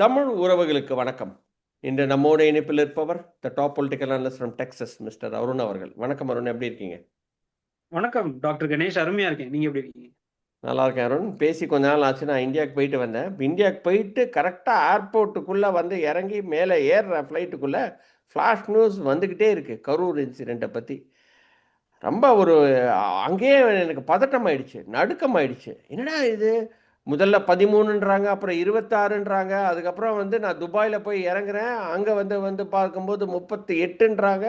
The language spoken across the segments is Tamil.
தமிழ் உறவுகளுக்கு வணக்கம். இன்று நம்மோட இணைப்பில் இருப்பவர் the top political analyst from Texas mister Arun அவர்கள். வணக்கம் அருண் எப்படி இருக்கீங்க? வணக்கம் டாக்டர் கணேஷ். அருமையா இருக்கேன். நீங்க எப்படி இருக்கீங்க? நல்லா இருக்கேன் அருண். பேசி கொஞ்ச நாள் ஆச்சு நான் இந்தியாவுக்கு போயிட்டு வந்தேன். இந்தியாவுக்கு போயிட்டு கரெக்டாக ஏர்போர்ட்டுக்குள்ளே வந்து இறங்கி மேலே ஏறுற ஃப்ளைட்டுக்குள்ளே ஃப்ளாஷ் நியூஸ் வந்துக்கிட்டே இருக்குது கரூர் இன்சிடெண்ட்டை பற்றி ரொம்ப ஒரு அங்கேயே எனக்கு பதட்டம் ஆயிடுச்சு நடுக்கம் ஆயிடுச்சு. என்னடா இது? முதல்ல பதிமூணுன்றாங்க அப்புறம் இருபத்தாறுன்றாங்க அதுக்கப்புறம் வந்து நான் துபாயில் போய் இறங்குறேன். அங்கே வந்து வந்து பார்க்கும்போது முப்பத்தி எட்டுன்றாங்க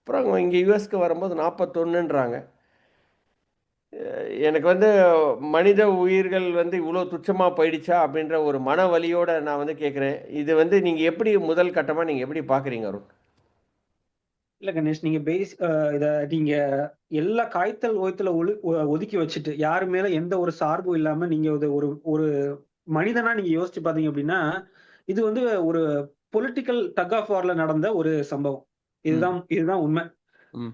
அப்புறம் இங்கே யூஎஸ்க்கு வரும்போது நாற்பத்தொன்னுன்றாங்க எனக்கு வந்து மனித உயிர்கள் வந்து இவ்வளோ துச்சமாக போயிடுச்சா அப்படின்ற ஒரு மன வலியோடு நான் வந்து கேட்குறேன் இது வந்து நீங்கள் எப்படி முதல் கட்டமாக நீங்கள் எப்படி பார்க்குறீங்க அருண்? இல்ல கணேஷ் நீங்க பேஸ் இத நீங்க எல்லா காய்த்தல் ஓய்த்துல ஒழு ஒ- ஒதுக்கி வச்சுட்டு யாரு மேல எந்த ஒரு சார்பும் இல்லாம நீங்க ஒரு ஒரு ஒரு மனிதனா நீங்க யோசிச்சு பாத்தீங்க அப்படின்னா இது வந்து ஒரு பொலிட்டிக்கல் டக் ஆஃப் வார்ல நடந்த ஒரு சம்பவம். இதுதான் இதுதான் உண்மை.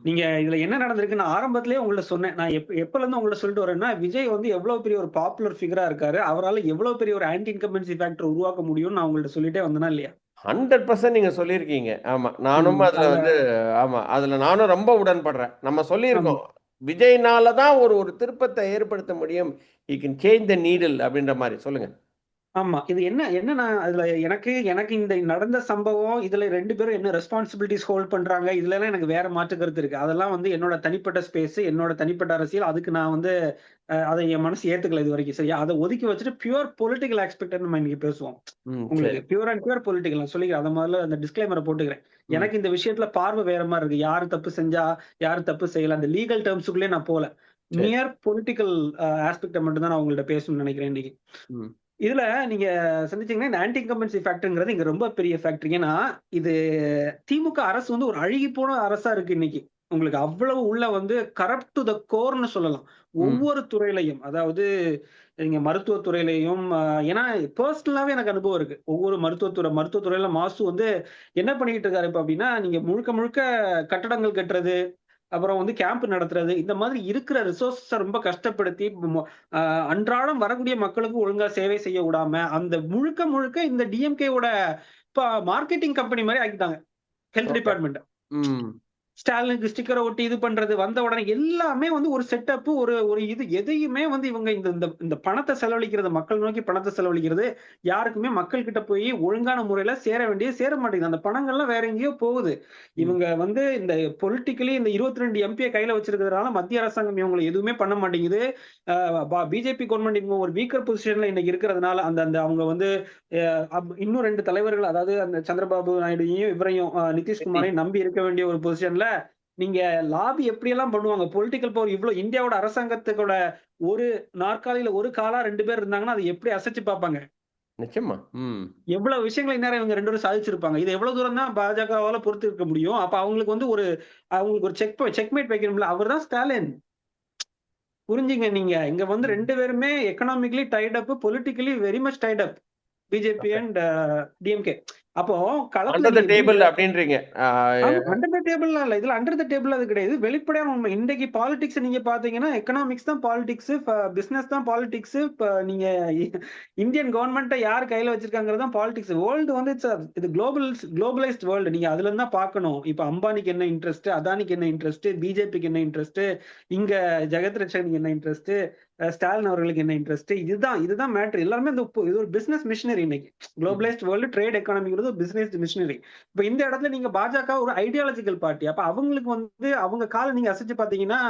நீங்க இதுல என்ன நடந்திருக்கு நான் ஆரம்பத்திலேயே உங்கள்ட்ட சொன்னேன். நான் எப்ப எப்பல இருந்து உங்கள்ட்ட சொல்லிட்டு வரேன்னா விஜய் வந்து எவ்வளவு பெரிய ஒரு பாப்புலர் ஃபிகரா இருக்காரு. அவரால எவ்வளவு பெரிய ஒரு ஆன்டி இன்கம்பன்சி ஃபேக்டர் உருவாக்க முடியும்னு நான் உங்கள்ட்ட சொல்லிட்டே வந்தேனா இல்லையா? ஹண்ட்ரட் பர்சன்ட் நீங்கள் சொல்லியிருக்கீங்க. ஆமாம் நானும் அதில் அத- வந்து ஆமாம் அதில் நானும் ரொம்ப உடன்படுறேன். நம்ம சொல்லியிருக்கோம். விஜய்னால தான் ஒரு ஒரு திருப்பத்தை ஏற்படுத்த முடியும். I can change the needle அப்படின்ற மாதிரி. சொல்லுங்கள் ஆமா. இது என்ன என்னன்னா அதுல எனக்கு எனக்கு இந்த நடந்த சம்பவம் இதுல ரெண்டு பேரும் என்ன ரெஸ்பான்சிபிலிட்டிஸ் ஹோல்ட் பண்றாங்க இதுல எல்லாம் எனக்கு வேற மாற்று கருத்து இருக்கு. அதெல்லாம் வந்து என்னோட தனிப்பட்ட ஸ்பேஸ் என்னோட தனிப்பட்ட அரசியல். அதுக்கு நான் வந்து அஹ், அதை என் மனசு ஏத்துக்கல இது வரைக்கும். சரியா? அதை ஒதுக்கி வச்சுட்டு பியூர் பொலிட்டிக்கல் ஆஸ்பெக்ட் நம்ம இன்னைக்கு பேசுவோம். ம் சரி. உங்களுக்கு பியூர் அண்ட் பியூர் பொலிட்டிக்கல் நான் சொல்லிக்கிறேன். அதை முதல்ல அந்த டிஸ்க்ளைமரை போட்டுக்கிறேன். ம். எனக்கு இந்த விஷயத்துல பார்வை வேற மாதிரி இருக்கு. யாரு தப்பு செஞ்சா யாரு தப்பு செய்யல அந்த லீகல் டேர்ம்ஸுக்குள்ளே நான் போல சரி. நியர் பொலிட்டிக்கல் ஆஸ்பெக்ட மட்டும் தான் நான் உங்கள்ட்ட பேசணும்னு நினைக்கிறேன் இன்னைக்கு. ம். இதுல நீங்க சந்திச்சீங்கன்னா இந்த ஆன்டி இன்கம்பன்சி ஃபேக்டர்ங்கிறது இங்க ரொம்ப பெரிய ஃபேக்டர் ஏன்னா இது திமுக அரசு வந்து ஒரு அழுகி போன அரசா இருக்கு இன்னைக்கு. உங்களுக்கு அவ்வளவு உள்ள வந்து கரப்ட் டு த கோர்னு சொல்லலாம். ஒவ்வொரு துறையிலையும் அதாவது நீங்க மருத்துவ துறையிலையும் ஆஹ், ஏன்னா பர்சனலாவே எனக்கு அனுபவம் இருக்கு. ஒவ்வொரு மருத்துவத்துறை மருத்துவத்துறையில மாசு வந்து என்ன பண்ணிட்டு இருக்காரு இப்ப அப்படின்னா நீங்க முழுக்க முழுக்க கட்டடங்கள் கட்டுறது அப்புறம் வந்து கேம்ப் நடத்துறது. இந்த மாதிரி இருக்கிற ரிசோர்ஸை ரொம்ப கஷ்டப்படுத்தி அன்றாடம் வரக்கூடிய மக்களுக்கு ஒழுங்கா சேவை செய்ய விடாம அந்த முழுக்க முழுக்க இந்த டிஎம்கேவோட மார்க்கெட்டிங் கம்பெனி மாதிரி ஆக்கிட்டாங்க. ஹெல்த். டிபார்ட்மெண்ட் ஸ்டாலினுக்கு ஸ்டிக்கரை ஒட்டி இது பண்றது வந்த உடனே எல்லாமே வந்து ஒரு செட்டப் ஒரு ஒரு இது எதையுமே வந்து இவங்க இந்த இந்த இந்த பணத்தை செலவழிக்கிறது மக்கள் நோக்கி பணத்தை செலவழிக்கிறது யாருக்குமே மக்கள் கிட்ட போய் ஒழுங்கான முறையில சேர வேண்டிய சேர மாட்டேங்குது. அந்த பணங்கள்லாம் வேற எங்கேயோ போகுது. இவங்க வந்து இந்த பொலிட்டிக்கலி இந்த இருபத்தி ரெண்டு எம்பியை கையில வச்சிருக்கிறதுனால மத்திய அரசாங்கம் இவங்களை எதுவுமே பண்ண மாட்டேங்குது. பிஜேபி கவர்மெண்ட் இவங்க ஒரு வீக்கர் பொசிஷன்ல இன்னைக்கு இருக்கிறதுனால அந்த அந்த அவங்க வந்து அப்- இன்னும் ரெண்டு தலைவர்கள் அதாவது அந்த சந்திரபாபு நாயுடுவையும் இவரையும் நிதிஷ்குமாரையும் நம்பி இருக்க வேண்டிய ஒரு பொசிஷன்ல நீங்க லாபி எப்படியெல்லாம் பண்ணுவாங்க? பொலிட்டிக்கல் பவர் இவ்வளவு இந்தியாவோட அரசாங்கத்துக்கோட ஒரு நாற்காலியில ஒரு காலா ரெண்டு பேர் இருந்தாங்கன்னா அதை எப்படி அசைச்சு பார்ப்பாங்க? நிச்சயமா. எவ்வளவு விஷயங்களை இந்நேரம் இவங்க ரெண்டு பேரும் சாதிச்சிருப்பாங்க. இது எவ்வளவு தூரம் தான் பாஜகவால பொறுத்து இருக்க முடியும்? அப்ப அவங்களுக்கு வந்து ஒரு அவங்களுக்கு ஒரு செக் செக்மேட் வைக்கணும்ல. அவர் தான் ஸ்டாலின். புரிஞ்சுங்க நீங்க. இங்க வந்து ரெண்டு பேருமே economically tied up politically very much tied up BJP and DMK அப்போ நீங்க டேபிள் அப்படின்றீங்க. அண்டர் த இல்ல. இதுல அண்டர் த டேபிள் அது கிடையாது. வெளிப்படையான உண்மை. இன்றைக்கு பாலிடிக்ஸ் நீங்க பாத்தீங்கன்னா எக்கனாமிக்ஸ் தான் பாலிடிக்ஸ் பிசினஸ் தான் பாலிடிக்ஸ் இப்ப நீங்க இந்தியன் கவர்மெண்ட்டை யார் கையில வச்சிருக்காங்கிறது தான் பாலிடிக்ஸ் வேர்ல்டு வந்து a- இது குளோபல் குளோபலைஸ்ட் வேர்ல்டு நீங்க அதுல இருந்து தான் பார்க்கணும். இப்ப அம்பானிக்கு என்ன இன்ட்ரெஸ்ட் அதானிக்கு என்ன இன்ட்ரெஸ்ட் பிஜேபிக்கு என்ன இன்ட்ரெஸ்ட் இங்க ஜெகத் ரட்சகனுக்கு என்ன இன்ட்ரெஸ்ட் ஸ்டாலின் அவர்களுக்கு என்ன இன்ட்ரெஸ்ட் இதுதான் இதுதான் மேட்ரு எல்லாருமே இந்த இது ஒரு பிசினஸ் மிஷினரி இன்னைக்கு. குளோபலைஸ்ட் வேர்ல்டு ட்ரேட் எக்கானமிங்கிறது ஒரு பிசினஸ் மிஷினரி இப்ப இந்த இடத்துல நீங்க பாஜக ஒரு ஐடியாலஜிக்கல் பார்ட்டி அப்ப அவங்களுக்கு வந்து அவங்க காலை நீங்க அசைச்சு பாத்தீங்கன்னா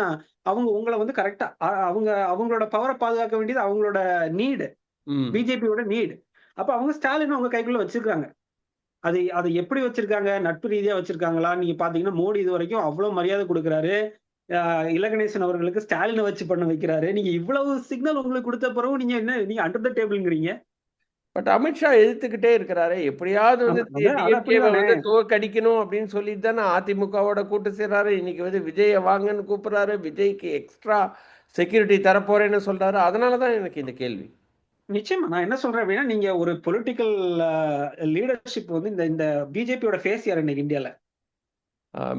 அவங்க உங்களை வந்து கரெக்டா அவங்க அவங்களோட பவரை பாதுகாக்க வேண்டியது அவங்களோட நீடு பிஜேபியோட நீடு அப்ப அவங்க ஸ்டாலின் அவங்க கைக்குள்ள வச்சிருக்காங்க. அது அதை எப்படி வச்சிருக்காங்க? நட்பு ரீதியா வச்சிருக்காங்களா? நீங்க பாத்தீங்கன்னா மோடி இது வரைக்கும் அவ்வளவு மரியாதை கொடுக்குறாரு. இலகணேசன் அவர்களுக்கு ஸ்டாலினை வச்சு பண்ண வைக்கிறாரு. நீங்க இவ்வளவு சிக்னல் உங்களுக்கு கொடுத்த பிறகு நீங்க என்ன நீங்க அண்டர் த டேபிள்ங்கிறீங்க பட் அமித்ஷா எதிர்த்துக்கிட்டே இருக்கிறாரு. எப்படியாவது வந்து வந்து அப்படிதானே. தோற்கடிக்கணும் அப்படின்னு சொல்லிட்டு தானே அதிமுகவோட கூட்டு சேர்றாரு. இன்னைக்கு வந்து விஜயை வாங்கன்னு கூப்பிடுறாரு. விஜய்க்கு எக்ஸ்ட்ரா செக்யூரிட்டி தரப்போறேன்னு சொல்றாரு. அதனால தான் எனக்கு இந்த கேள்வி. நிச்சயமா நான் என்ன சொல்றேன் அப்படின்னா நீங்க ஒரு பொலிட்டிக்கல் லீடர்ஷிப் வந்து இந்த இந்த பிஜேபியோட ஃபேஸ் யார் இன்னைக்கு இந்தியால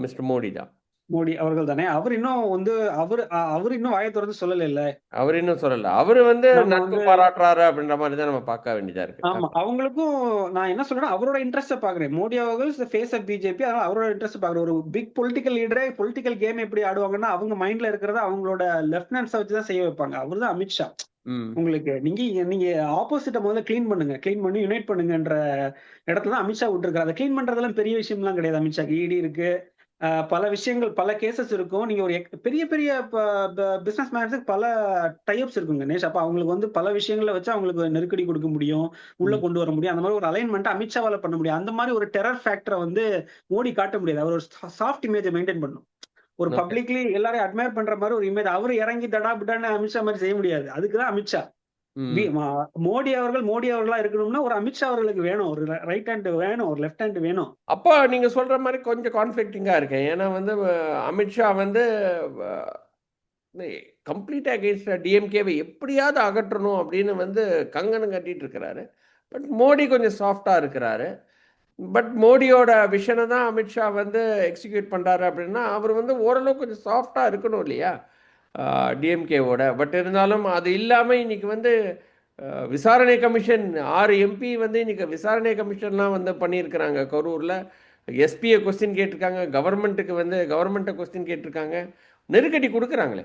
மிஸ்டர் மோடி தான் மோடி அவர்கள் தானே. அவர் இன்னும் வந்து அவர் அவர் இன்னும் வாயை திறந்து சொல்லல இல்ல அவர் இன்னும் சொல்லல. அவரு வந்து நட்பு பாராட்டுறாரு அப்படின்ற மாதிரி தான் நம்ம பார்க்க வேண்டியதா இருக்கு. ஆமா. அவங்களுக்கும் நான் என்ன சொல்றேன் அவரோட இன்ட்ரெஸ்ட் பாக்குறேன் மோடி அவர்கள் ஃபேஸ் ஆஃப் பிஜேபி அதனால அவரோட இன்ட்ரெஸ்ட் பாக்குறேன் ஒரு பிக் பொலிட்டிக்கல் லீடரே பொலிட்டிக்கல் கேம் எப்படி ஆடுவாங்கன்னா அவங்க மைண்ட்ல இருக்கிறத அவங்களோட லெப்டினன்ட்ஸை வச்சு தான் செய்ய வைப்பாங்க. அவர் தான் அமித்ஷா உங்களுக்கு நீங்க நீங்க ஆப்போசிட்ட முதல்ல க்ளீன் பண்ணுங்க. க்ளீன் பண்ணி யுனைட் பண்ணுங்கன்ற இடத்துல தான் அமித்ஷா விட்டுருக்காரு. அதை க்ளீன் பண்றதெல்லாம் பெரிய விஷயம்லாம் கிடையாது அமித்ஷாக்கு இடி இருக்கு. பல விஷயங்கள் பல கேசஸ் இருக்கும். நீங்க ஒரு எக்- பெரிய பெரிய பிசினஸ் மேன்ஸுக்கு பல டைப்ஸ் இருக்குங்க நேஷ் அப்ப அவங்களுக்கு வந்து பல விஷயங்களை வச்சு அவங்களுக்கு நெருக்கடி கொடுக்க முடியும் உள்ள ம். கொண்டு வர முடியும். அந்த மாதிரி ஒரு அலைன்மெண்ட் அமித்ஷாவால பண்ண முடியும். அந்த மாதிரி ஒரு டெரர் ஃபேக்டரை வந்து மோடி காட்ட முடியாது. அவர் ஒரு சாஃப்ட் இமேஜை மெயின்டைன் பண்ணும் ஒரு. பப்ளிக்லி எல்லாரையும் அட்மையர் பண்ற மாதிரி ஒரு இமேஜ் அவர் இறங்கி தடா பிடான்னு அமித்ஷா மாதிரி செய்ய முடியாது. அதுக்குதான் அமித்ஷா. ம். வி- மா- மோடி அவர்கள் மோடி அவர்களா இருக்கணும்னா ஒரு அமித்ஷா அவர்களுக்கு வேணும். ஒரு ரைட் ஹேண்ட் வேணும் ஒரு லெஃப்ட் ஹேண்ட் வேணும். அப்போ நீங்க சொல்ற மாதிரி கொஞ்சம் கான்ஃபிளிக்டிங்கா இருக்கேன். ஏன்னா வந்து அமித்ஷா வந்து கம்ப்ளீட் அகேன்ஸ்ட் டிஎம்கேவை எப்படியாவது அகற்றணும் அப்படின்னு வந்து கங்கணம் கட்டிட்டு இருக்கிறாரு. பட் மோடி கொஞ்சம் சாஃப்டா இருக்கிறாரு. பட் மோடியோட விஷனை தான் அமித்ஷா வந்து எக்ஸிக்யூட் பண்றாரு அப்படின்னா அவர் வந்து ஓரளவு கொஞ்சம் சாஃப்டா இருக்கணும் இல்லையா? டிஎம்கேவோட பட் இருந்தாலும் அது இல்லாமல் இன்னைக்கு வந்து விசாரணை கமிஷன் ஆறு எம்பி வந்து இன்னைக்கு விசாரணை கமிஷன்லாம் வந்து பண்ணியிருக்கிறாங்க கரூரில். எஸ்பியை கொஸ்டின் கேட்டிருக்காங்க கவர்மெண்ட்டுக்கு வந்து கவர்மெண்ட்டை கொஸ்டின் கேட்டிருக்காங்க. நெருக்கடி கொடுக்குறாங்களே.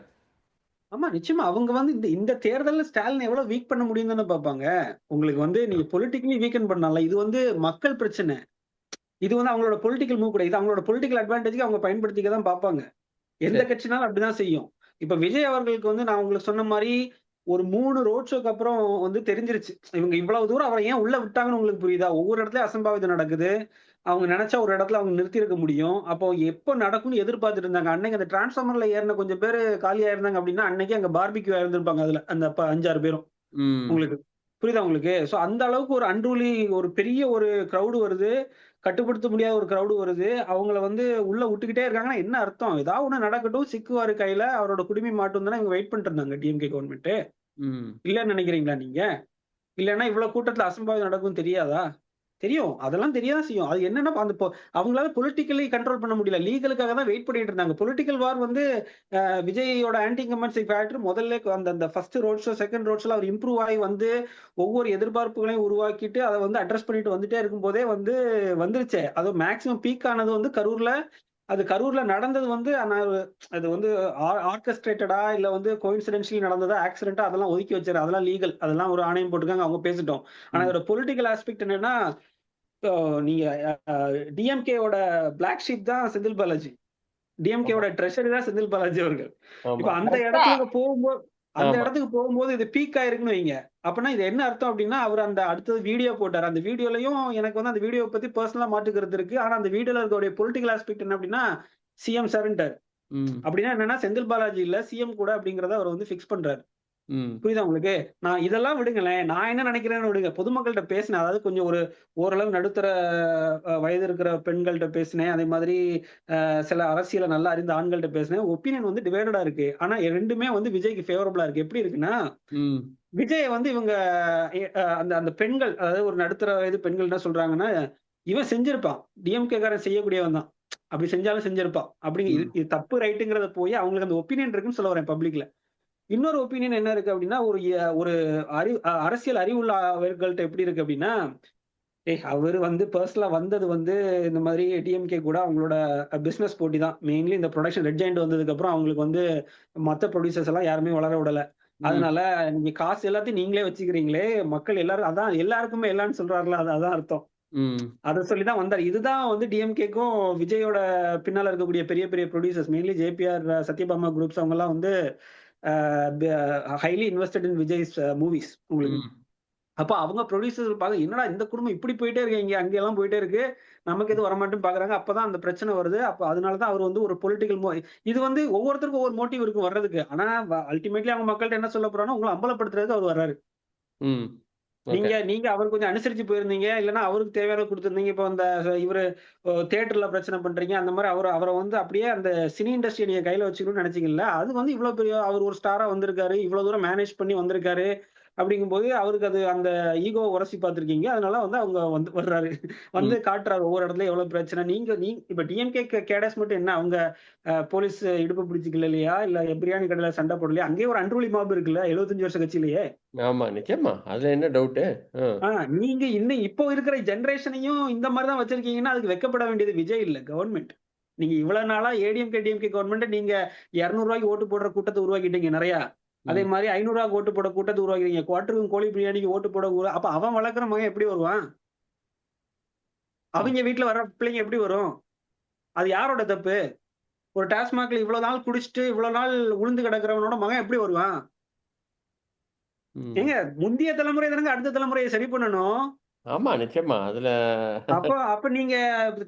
ஆமா நிச்சயமா. அவங்க வந்து இந்த இந்த தேர்தல்ல ஸ்டாலின் எவ்வளவு வீக் பண்ண முடியும் தானே பாப்பாங்க உங்களுக்கு வந்து நீங்க பொலிட்டிக்கலி வீக்கன் பண்ணலாம் இது வந்து மக்கள் பிரச்சனை. இது வந்து அவங்களோட பொலிட்டிக்கல் மூவ் கூட இது அவங்களோட பொலிட்டிக்கல் அட்வான்டேஜ்க்கு அவங்க பயன்படுத்திக்க தான் பார்ப்பாங்க. எந்த. கட்சினாலும் அப்படிதான் செய்யும். இப்ப விஜய் அவர்களுக்கு வந்து நான் உங்களுக்கு சொன்ன மாதிரி ஒரு மூணு ரோட் ஷோக்கு அப்புறம் வந்து தெரிஞ்சிருச்சு. இவங்க இவ்வளவு தூரம் அவரை ஏன் உள்ள விட்டாங்கன்னு உங்களுக்கு புரியுதா? ஒவ்வொரு இடத்துலயும் அசம்பாவிதம் நடக்குது. அவங்க நினைச்சா ஒரு இடத்துல அவங்க நிறுத்தி இருக்க முடியும். அப்போ எப்போ நடக்கும்னு எதிர்பார்த்துட்டு இருந்தாங்க. அன்னைக்கு அந்த டிரான்ஸ்ஃபார்மர்ல ஏறின கொஞ்சம் பேர் காலியா இருந்தாங்க அப்படின்னா அன்னைக்கு அங்க பார்பிக்யூ இருந்திருப்பாங்க அதுல அந்த அஞ்சாறு பேரும். உங்களுக்கு புரியுதா உங்களுக்கு? சோ அந்த அளவுக்கு ஒரு அன்ரூலி ஒரு பெரிய ஒரு கிரவுடு வருது. கட்டுப்படுத்த முடியாத ஒரு கிரவுடு வருது. அவங்கள வந்து உள்ள விட்டுக்கிட்டே இருக்காங்கன்னா என்ன அர்த்தம்? ஏதாவது ஒண்ணு நடக்கட்டும் சிக்குவாரு கையில அவரோட குடிமை மாட்டும் தானே இவங்க வெயிட் பண்ணிட்டு இருந்தாங்க டிஎம்கே கவர்மெண்ட் இல்லன்னு நினைக்கிறீங்களா நீங்க? இல்லைன்னா இவ்வளவு கூட்டத்துல அசம்பாவிதம் நடக்கும் தெரியாதா? தெரியும். அதெல்லாம் தெரியதான் செய்யும் அது என்னன்னா அந்த அவங்களால பொலிட்டிக்கலி கண்ட்ரோல் பண்ண முடியல. லீகலுக்காக தான் வெயிட் பண்ணிட்டு இருந்தாங்க. பொலிட்டிக்கல் வார் வந்து விஜயோட ஆன்டி கமெண்ட்ஸை ஃபேக்டர் முதல்ல அந்த அந்த first road show second road ஷோல அவர் இம்ப்ரூவ் ஆகி வந்து ஒவ்வொரு எதிர்பார்ப்புகளையும் உருவாக்கிட்டு அதை வந்து அட்ரஸ் பண்ணிட்டு வந்துட்டே இருக்கும்போதே வந்து வந்துருச்சே. அது மேக்சிமம் பீக் ஆனது வந்து கரூர்ல. அது கரூர்ல நடந்தது வந்து அது வந்து ஆர்கஸ்ட்ரேட்டடா இல்ல வந்து கோயின்சிடென்ஷியலி நடந்ததா ஆக்சிடென்டா அதெல்லாம் ஒதுக்கி வச்சாரு அதெல்லாம் லீகல் அதெல்லாம் ஒரு ஆணையம் போட்டுருக்காங்க. அவங்க பேசிட்டோம். ஆனா. அதோட பொலிட்டிக்கல் ஆஸ்பெக்ட் என்னன்னா நீங்க டிஎம்கேவோட பிளாக் ஷீப் தான் செந்தில் பாலாஜி. டிஎம்கேவோட ட்ரெஷரி தான் செந்தில் பாலாஜி அவர்கள். இப்ப அந்த இடத்துக்கு போகும்போது அந்த இடத்துக்கு போகும்போது இது பீக் ஆயிருக்குன்னு வைங்க. அப்பனா இது என்ன அர்த்தம் அப்படின்னா அவர் அந்த அடுத்தது வீடியோ போட்டார். அந்த வீடியோலயும் எனக்கு வந்து அந்த வீடியோ பத்தி பர்சனலா மாட்டுக்கிறது இருக்கு. ஆனா அந்த வீடியோல இருக்கக்கூடிய பொலிட்டிக்கல் ஆஸ்பெக்ட் என்ன அப்படின்னா சிஎம் சரண்டர் ம். அப்படின்னா என்னன்னா செந்தில் பாலாஜி இல்ல சிஎம் கூட அப்படிங்கறத அவர் வந்து ஃபிக்ஸ் பண்றாரு. ம். புரியுதா உங்களுக்கு? நான் இதெல்லாம் விடுங்களேன். நான் என்ன நினைக்கிறேன்னு விடுங்க. பொதுமக்கள்கிட்ட பேசினேன். அதாவது கொஞ்சம் ஒரு ஓரளவு நடுத்தர வயது இருக்கிற பெண்கள்கிட்ட பேசினேன். அதே மாதிரி அஹ், சில அரசியலை நல்லா அறிந்த ஆண்கள்கிட்ட பேசினேன். ஒப்பீனியன் வந்து டிவைடடா இருக்கு. ஆனா ரெண்டுமே வந்து விஜய்க்கு ஃபேவரபிளா இருக்கு. எப்படி இருக்குன்னா ம். விஜய் வந்து இவங்க அந்த அந்த பெண்கள் அதாவது ஒரு நடுத்தர வயது பெண்கள் என்ன சொல்றாங்கன்னா இவன் செஞ்சிருப்பான். டிஎம்கே காரன் செய்யக்கூடியவன் தான். அப்படி செஞ்சாலும் செஞ்சிருப்பான். அப்படி இது ம். இது தப்பு ரைட்டுங்கிறத போய் அவங்களுக்கு அந்த ஒப்பீனியன் இருக்குன்னு சொல்ல வரேன் பப்ளிக்ல இன்னொரு ஒப்பீனியன் என்ன இருக்கு அப்படின்னா ஒரு ஒரு அறிவு அரசியல் அறிவுள்ள அவர்கள்ட்ட எப்படி இருக்கு அப்படின்னா ஏய் அவர் வந்து பர்சனலா வந்தது வந்து இந்த மாதிரி டிஎம்கே கூட அவங்களோட பிசினஸ் போட்டி தான் மெயின்லி இந்த ப்ரொடக்ஷன் ரெட் ஜாயிண்ட் வந்ததுக்கு அப்புறம் அவங்களுக்கு வந்து மத்த ப்ரொடியூசர்ஸ் எல்லாம் யாருமே வளர விடல. அதனால நீங்க காசு எல்லாத்தையும் நீங்களே வச்சுக்கிறீங்களே மக்கள் எல்லாரும் அதான் எல்லாருக்குமே எல்லாம்னு சொல்றாருல அது அதான் அர்த்தம். அதை சொல்லி தான் வந்தார். இதுதான் வந்து டிஎம்கேக்கும் விஜயோட பின்னால இருக்கக்கூடிய பெரிய பெரிய producers mainly JPR Sathyabama groups அவங்க எல்லாம் வந்து highly invested in Vijay's movies உங்களுக்கு ம். அப்ப அவங்க ப்ரொடியூசர் பார்க்க என்னடா இந்த குடும்பம் இப்படி போயிட்டே இருக்கு இங்க அங்க எல்லாம் போயிட்டே இருக்கு நமக்கு எது வரமாட்டேன்னு பாக்குறாங்க. அப்பதான் அந்த பிரச்சனை வருது. அப்ப அதனாலதான் அவர் வந்து ஒரு பொலிட்டிக்கல் இது வந்து ஒவ்வொருத்தருக்கும் ஒவ்வொரு மோட்டிவ் இருக்கும் வர்றதுக்கு. ஆனா அல்டிமேட்லி அவங்க மக்கள்கிட்ட என்ன சொல்ல போறாங்கன்னா உங்களை அம்பலப்படுத்துறதுக்கு அவர் வர்றாரு. ஓகே. நீங்க நீங்க அவர் கொஞ்சம் அனுசரிச்சு போயிருந்தீங்க. இல்லைன்னா அவருக்கு தேவையான கொடுத்துருந்தீங்க. இப்போ அந்த இவரு தியேட்டர்ல பிரச்சனை பண்றீங்க. அந்த மாதிரி அவர் அவரை வந்து அப்படியே அந்த சினி இண்டஸ்ட்ரியை நீங்க கையில வச்சுக்கணும்னு நினைச்சீங்கல்ல அது வந்து இவ்வளவு பெரிய அவர் ஒரு ஸ்டாரா வந்திருக்காரு. இவ்வளவு தூரம் மேனேஜ் பண்ணி வந்திருக்காரு. அப்படிங்கும்போது அவருக்கு அது அந்த ஈகோ உரசி பார்த்திருக்கீங்க. அதனால வந்து அவங்க வந்து வர்றாரு. வந்து காட்டுறாரு ஒவ்வொரு இடத்துல எவ்வளவு பிரச்சனை. நீங்க நீ இப்ப டிஎம்கே கேடஸ் மட்டும் என்ன? அவங்க போலீஸ் இடுப்பு பிடிச்சிக்கல இல்லையா? இல்ல பிரியாணி கடையில சண்டை போடலையா? அங்கேயே ஒரு அன்றுவலி மாபு இருக்குல்ல? 75 வருஷ கட்சியிலேயே ஆமா நிச்சயமா. அதுல என்ன டவுட்டு நீங்க இன்னும் இப்போ இருக்கிற ஜெனரேஷனையும் இந்த மாதிரி தான் வச்சிருக்கீங்கன்னா அதுக்கு வெக்கப்பட வேண்டியது விஜய் இல்ல கவர்மெண்ட் நீங்க இவ்வளவு நாளா ஏடிஎம்கே டிஎம்கே கவர்மெண்ட் நீங்க 200 ரூபாய்க்கு ஓட்டு போடுற கூட்டத்தை உருவாக்கிட்டீங்க நிறைய. அதே மாதிரி ஐநூறு ரூபாய்க்கு ஓட்டு போட கூட்டத்தை உருவாக்கிறீங்க. குவார்டருக்கும் கோழி பிரியாணிக்கு ஓட்டு போட அப்ப அவன் வளர்க்குற மகன் எப்படி வருவான்? அவங்க வீட்டுல வர்ற பிள்ளைங்க எப்படி வரும்? அது யாரோட தப்பு? ஒரு டாஸ்மாக்ல இவ்வளவு நாள் குடிச்சிட்டு இவ்வளவு நாள் உளுந்து கிடக்குறவனோட மகன் எப்படி வருவான். ஏங்க முந்தைய தலைமுறை தானங்க அடுத்த தலைமுறையை சரி பண்ணணும். ஆமா நிச்சயமா. அதுல அப்ப அப்ப நீங்க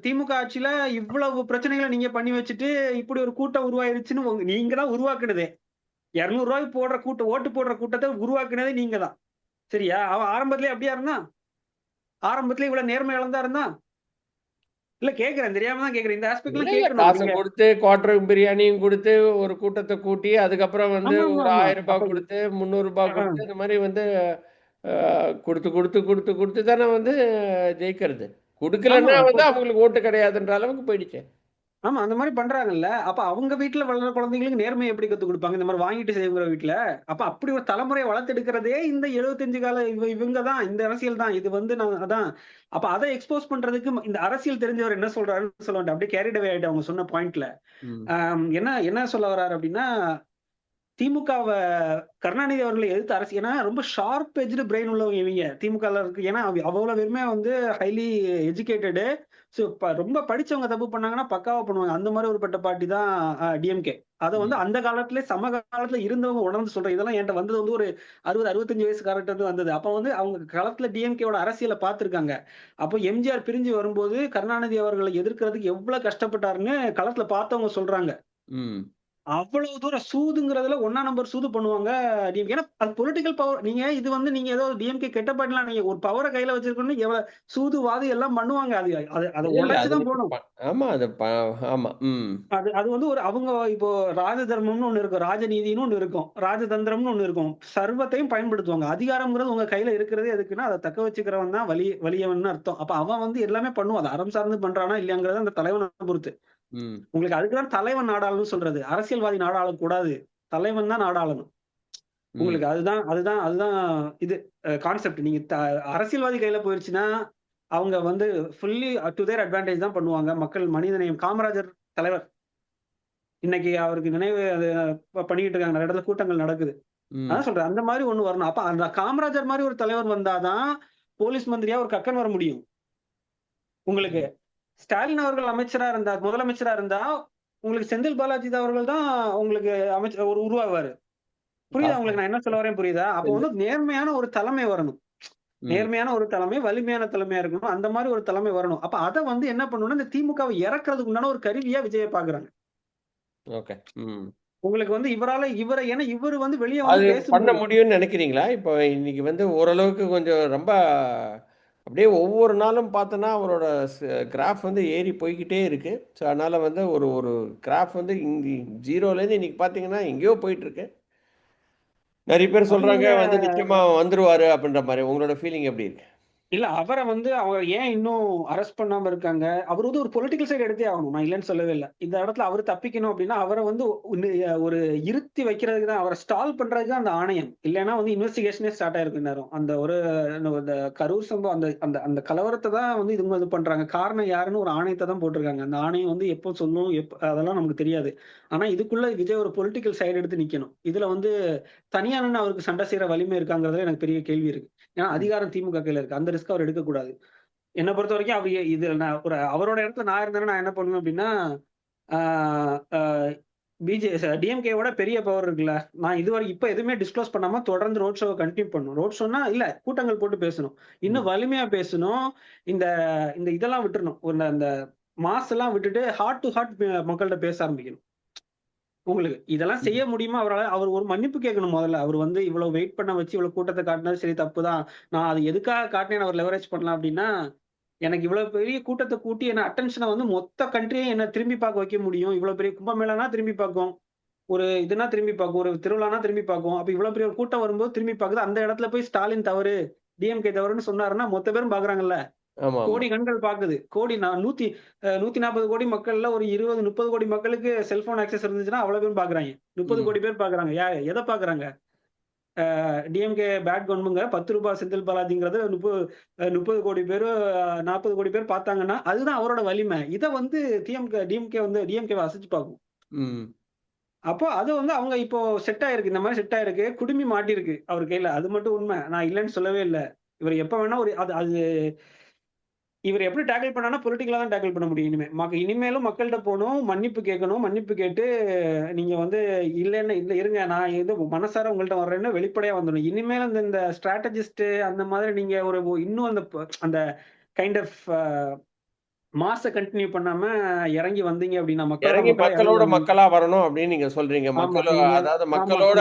திமுக ஆட்சியில இவ்வளவு பிரச்சனைகளை நீங்க பண்ணி வச்சுட்டு இப்படி ஒரு கூட்டம் உருவாயிருச்சுன்னு நீங்க தான் உருவாக்குனதே. இருநூறு ரூபாய்க்கு போடுற கூட்டம் ஓட்டு போடுற கூட்டத்தை உருவாக்குனதே நீங்க தான் சரியா? அவன் ஆரம்பத்திலே அப்படியா இருந்தான்? ஆரம்பத்திலே இவ்வளவு நேர்மை இழந்தா இருந்தான்? இல்ல கேக்குறேன். தெரியாம தான் கேக்குறேன். இந்த காசை நீங்க கொடுத்து குவார்டர் பிரியாணியும் கொடுத்து ஒரு கூட்டத்தை கூட்டி அதுக்கப்புறம் வந்து ஒரு. ஆயிரம் ரூபாய் கொடுத்து முந்நூறு ரூபாய். கொடுத்து இந்த மாதிரி வந்து கொடுத்து கொடுத்து கொடுத்து கொடுத்து தானே வந்து ஜெயிக்கிறது. கொடுக்கலன்னா வந்து அவங்களுக்கு ஓட்டு கிடையாதுன்ற அளவுக்கு போயிடுச்சு. ஆமா அந்த மாதிரி பண்றாங்கல்ல. அப்ப அவங்க வீட்டுல வளர்ற குழந்தைங்களுக்கு நேர்மை எப்படி கத்து கொடுப்பாங்க? இந்த மாதிரி வாங்கிட்டு செய்யுங்கிற வீட்டுல அப்ப அப்படி ஒரு தலைமுறையை வளர்த்தெடுக்கிறதே இந்த 75 கால இவ இவங்க தான் இந்த அரசியல் தான். இது வந்து நான் அதான். அப்ப அதை எக்ஸ்போஸ் பண்றதுக்கு இந்த அரசியல் தெரிஞ்சவர் என்ன சொல்றாருன்னு சொல்ல வேண்டாம். அப்படியே கேரிடவே ஆயிட்டு அவங்க சொன்ன பாயிண்ட்ல ம். என்ன என்ன சொல்ல வர்றாரு அப்படின்னா திமுகவை கருணாநிதி அவர்களை எதிர்த்து அரசு ஏன்னா ரொம்ப ஷார்ப் எஜ்டு பிரெயின் உள்ளவங்க இவங்க. திமுக இருக்கு ஏன்னா அவ- அவ்வளவு வெறுமே வந்து ஹைலி எஜுகேட்டடு ஸோ ரொம்ப படிச்சவங்க தப்பு பண்ணாங்கன்னா பக்காவா பண்ணுவாங்க. அந்த மாதிரி ஒரு பட்ட பார்ட்டி தான் டிஎம்கே அதை வந்து அந்த காலத்துல சம காலத்துல இருந்தவங்க உணர்ந்து சொல்றேன் இதெல்லாம் என்கிட்ட வந்தது வந்து ஒரு அறுபது அறுபத்தஞ்சு வயசு காலத்துல வந்தது. அப்ப வந்து அவங்க காலத்துல டிஎம்கேவோட அரசியலை பார்த்திருக்காங்க. அப்போ எம்ஜிஆர் பிரிஞ்சு வரும்போது கருணாநிதி அவர்களை எதிர்க்கிறதுக்கு எவ்வளவு கஷ்டப்பட்டாருன்னு களத்துல பார்த்தவங்க சொல்றாங்க. அவ்வளவு தூரம் சூதுங்கிறதுல ஒன்னா நம்பர் சூது பண்ணுவாங்க டிஎம்கே ஏன்னா அது பொலிட்டிக்கல் பவர் நீங்க இது வந்து நீங்க ஏதோ டிஎம்கே கெட்ட பாட்டலாம் நீங்க ஒரு பவரை கையில வச்சிருக்கணும் எவ்வளவு சூது வாது எல்லாம் பண்ணுவாங்க. அது அது அதை உடைச்சுதான் போகணும் ஆமா அது ஆமா அது அது வந்து ஒரு அவங்க இப்போ ராஜ தர்மம்னு ஒண்ணு இருக்கும் ராஜநீதினு ஒண்ணு இருக்கும் ராஜதந்திரம்னு ஒண்ணு இருக்கும். சர்வத்தையும் பயன்படுத்துவாங்க. அதிகாரம்ங்கிறது உங்க கையில இருக்கிறதே எதுக்குன்னா அதை தக்க வச்சுக்கிறவன் தான் வலி வலியவன் அர்த்தம். அப்ப அவன் வந்து எல்லாமே பண்ணுவான். அதை அறம் சார்ந்து பண்றானா இல்லையாங்கிறது அந்த தலைவனை பொறுத்து. உங்களுக்கு அதுக்குதான் தலைவன் நாடாளன்னு சொல்றது. அரசியல்வாதி நாடாள கூடாது. தலைவன் தான் நாடாளணும். உங்களுக்கு அதுதான் அதுதான் அதுதான் இது கான்செப்ட் நீங்க அரசியல்வாதி கையில போயிருச்சுன்னா அவங்க வந்து ஃபுல்லி டு தேர் அட்வான்டேஜ் தான் பண்ணுவாங்க. மக்கள் மனிதநேயம் காமராஜர் தலைவர். இன்னைக்கு அவருக்கு நினைவு அது பண்ணிக்கிட்டு இருக்காங்க. நிறைய இடத்துல கூட்டங்கள் நடக்குது. அதான் சொல்றேன். அந்த மாதிரி ஒண்ணு வரணும். அப்ப அந்த காமராஜர் மாதிரி ஒரு தலைவர் வந்தாதான் போலீஸ் மந்திரியா ஒரு கக்கன் வர முடியும். உங்களுக்கு. ஸ்டாலின் அவர்கள் அமைச்சரா இருந்தா முதலமைச்சரா இருந்தா உங்களுக்கு செந்தில் பாலாஜி அவர்கள் தான் உங்களுக்கு அமைச்சர் ஒரு உருவாவாரு. புரியுதா உங்களுக்கு? நான் என்ன சொல்ல வரேன் புரியுதா? அப்போ வந்து நேர்மையான ஒரு தலைமை வரணும். நேர்மையான ஒரு தலைமை வலிமையான தலைமையா இருக்கணும். அந்த மாதிரி ஒரு தலைமை வரணும். அப்ப அதை வந்து என்ன பண்ணணும்னா இந்த திமுகவை இறக்குறதுக்கு உண்டான ஒரு கருவியா விஜய பாக்குறாங்க. உங்களுக்கு வந்து இவரால இவரை ஏன்னா இவர் வந்து வெளியே பண்ண முடியும்னு நினைக்கிறீங்களா? இப்போ இன்னைக்கு வந்து ஓரளவுக்கு கொஞ்சம் ரொம்ப அப்படியே ஒவ்வொரு நாளும் பார்த்தோன்னா அவரோட கிராஃப் வந்து ஏறி போய்க்கிட்டே இருக்கு. ஸோ அதனால வந்து ஒரு ஒரு கிராஃப் வந்து இங்கே ஜீரோலேருந்து இன்னைக்கு பார்த்தீங்கன்னா எங்கேயோ போயிட்டு இருக்கு நிறைய பேர் சொல்றாங்க அவங்க- வந்து நிச்சயமா வந்துருவாரு அப்படின்ற மாதிரி. உங்களோட ஃபீலிங் எப்படி இருக்கு? இல்ல அவரை வந்து அவங்க ஏன் இன்னும் அரெஸ்ட் பண்ணாம இருக்காங்க? அவர் வந்து ஒரு பொலிட்டிக்கல் சைடு எடுத்தே ஆகணும். நான் இல்லைன்னு சொல்லவே இல்லை. இந்த இடத்துல அவர் தப்பிக்கணும் அப்படின்னா அவரை வந்து ஒன்னு, ஒரு இருத்தி வைக்கிறதுக்கு தான் அவரை ஸ்டால் பண்றதுக்கு தான் அந்த ஆணையம். இல்லைன்னா வந்து இன்வெஸ்டிகேஷனே ஸ்டார்ட் ஆயிருக்கும் நேரம் அந்த ஒரு அந்த கரூர் சம்பவம் அந்த அந்த அந்த கலவரத்தை தான் வந்து இதுங்க இது பண்றாங்க. காரணம் யாருன்னு ஒரு ஆணையத்தை தான் போட்டிருக்காங்க. அந்த ஆணையம் வந்து எப்போ சொல்லும் எப் அதெல்லாம் நமக்கு தெரியாது. ஆனா இதுக்குள்ள விஜய் ஒரு பொலிட்டிக்கல் சைடு எடுத்து நிக்கணும். இதுல வந்து தனியான அவருக்கு சண்டை செய்யற வலிமை இருக்காங்கிறதுல எனக்கு பெரிய கேள்வி இருக்கு. ஏன்னா அதிகாரம் திமுக கையில இருக்கு. அந்த ரிஸ்க் அவர் எடுக்கக்கூடாது. என்னை பொறுத்த வரைக்கும் அவர் இது நான் ஒரு அவரோட இடத்துல நான் இருந்தேன்னா நான் என்ன பண்ணுவேன் அப்படின்னா பிஜே டிஎம்கேவோட பெரிய பவர் இருக்குல்ல. நான் இதுவரை இப்ப எதுவுமே டிஸ்க்ளோஸ் பண்ணாம தொடர்ந்து ரோட் ஷோவை கண்டினியூ பண்ணணும். ரோட் ஷோனா இல்ல கூட்டங்கள் போட்டு பேசணும். இன்னும் வலிமையா பேசணும். இந்த இந்த இதெல்லாம் விட்டுறணும். அந்த மாஸ் எல்லாம் விட்டுட்டு ஹார்ட் டு ஹார்ட் மக்கள்கிட்ட பேச ஆரம்பிக்கணும். உங்களுக்கு. இதெல்லாம் செய்ய முடியுமா? அவரால் அவர் ஒரு மன்னிப்பு கேட்கணும் முதல்ல. அவர் வந்து இவ்வளவு வெயிட் பண்ண வச்சு இவ்வளவு கூட்டத்தை காட்டினது சரி தப்பு தான். நான் அது எதுக்காக காட்டினேன் அவர் லெவரேஜ் பண்ணலாம் அப்படின்னா எனக்கு இவ்வளவு பெரிய கூட்டத்தை கூட்டி என்ன அட்டென்ஷனை வந்து மொத்த கண்ட்ரியை என்ன திரும்பி பார்க்க வைக்க முடியும்? இவ்வளவு பெரிய கும்பமேளானா திரும்பி பார்க்கும். ஒரு இதுனா திரும்பி பார்க்கும். ஒரு திருவிழானா திரும்பி பார்க்கும். அப்ப இவ்வளவு பெரிய ஒரு கூட்டம் வரும்போது திரும்பி பார்க்குது. அந்த இடத்துல போய் ஸ்டாலின் தவறு டிஎம்கே தவறுன்னு சொன்னாருன்னா மொத்த பேரும் பாக்குறாங்கல்ல ஆமா ஆமா. கோடி கண்கள் பாக்குது. கோடி நான் நூத்தி அஹ், நூத்தி நாற்பது கோடி மக்கள்ல ஒரு இருபது முப்பது கோடி மக்களுக்கு செல்போன் ஆக்சஸ் இருந்துச்சுன்னா அவ்வளவு பேரும் பாக்குறாங்க. முப்பது ம். கோடி பேர் பாக்குறாங்க. யா எதை பாக்குறாங்க? டிஎம்கே பேட் கொண்டுங்க பத்து ரூபாய் செந்தில் பாலாஜிங்கிறது முப்பது முப்பது கோடி பேர் நாற்பது கோடி பேர் பார்த்தாங்கன்னா அதுதான் அவரோட வலிமை. இதை வந்து டிஎம்கே டிஎம்கே வந்து டிஎம்கே அசைச்சு பார்க்கும். ம். அப்போ அது வந்து அவங்க இப்போ செட் ஆயிருக்கு. இந்த மாதிரி செட் ஆயிருக்கு. குடுமி மாட்டிருக்கு. அவர் கையில. அது மட்டும் உண்மை. நான் இல்லைன்னு சொல்லவே இல்லை. இவர் எப்ப வேணா ஒரு அது அது இவர் எப்படி டேக்கிள் பண்ணானா பொலிட்டிக்கலா தான் டேக்கிள் பண்ண முடியும் இனிமே மக்க இனிமேலும் மக்கள்கிட்ட போகணும் மன்னிப்பு கேட்கணும் மன்னிப்பு கேட்டு நீங்க வந்து இல்லைன்னு இல்ல இருங்க நான் இது மனசார உங்கள்ட்ட வர்றேன்னு வெளிப்படையா வந்துடும் இனிமேல் அந்த இந்த ஸ்ட்ராட்டஜிஸ்ட் அந்த மாதிரி நீங்க ஒரு இன்னும் அந்த அந்த கைண்ட் ஆஃப் மாச கண்டினியூ பண்ணாம இறங்கி வந்தீங்க அப்படின்னா மக்களோட இறங்கி மக்களா மக்களோட. மக்களா வரணும் அப்படின்னு நீங்க சொல்றீங்க ஆமா, மக்களோ நீங்க- அதாவது மக்களோட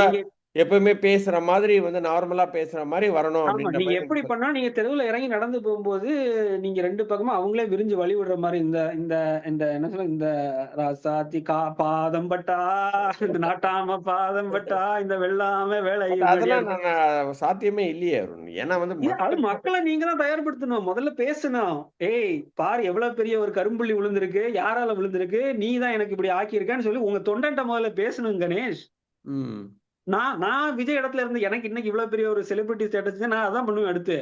எப்பவுமே பேசுற மாதிரி வந்து நார்மலா பேசுற மாதிரி வரணும் நீங்க எப்படி பண்ணா நீங்க தெருவுல இறங்கி நடந்து போகும்போது நீங்க ரெண்டு பக்கமும் அவங்களே விரிஞ்சு வழி விடுற மாதிரி இந்த இந்த இந்த என்ன சொல்ல இந்த ராசாத்தி கா பாதம் பட்டா இந்த நாட்டாம பாதம் பட்டா இந்த வெள்ளாம வேலை அதெல்லாம் சாத்தியமே இல்லையே ஏன்னா வந்து அது மக்கள் நீங்க தான் தயார்படுத்தணும். முதல்ல பேசணும். ஏய் பாரு எவ்வளவு பெரிய ஒரு கரும்புள்ளி விழுந்திருக்கு யாரால விழுந்திருக்கு நீ தான் எனக்கு இப்படி ஆக்கியிருக்கேன்னு சொல்லி உங்க தொண்டன்ட்ட முதல்ல பேசணும் கணேஷ். ம். நான் நான் விஜய் இடத்துல இருந்து எனக்கு இன்னைக்கு இவ்வளவு பெரிய ஒரு செலிபிரிட்டி ஸ்டேட்டஸ் நான் அதான் பண்ணுவேன் அடுத்து.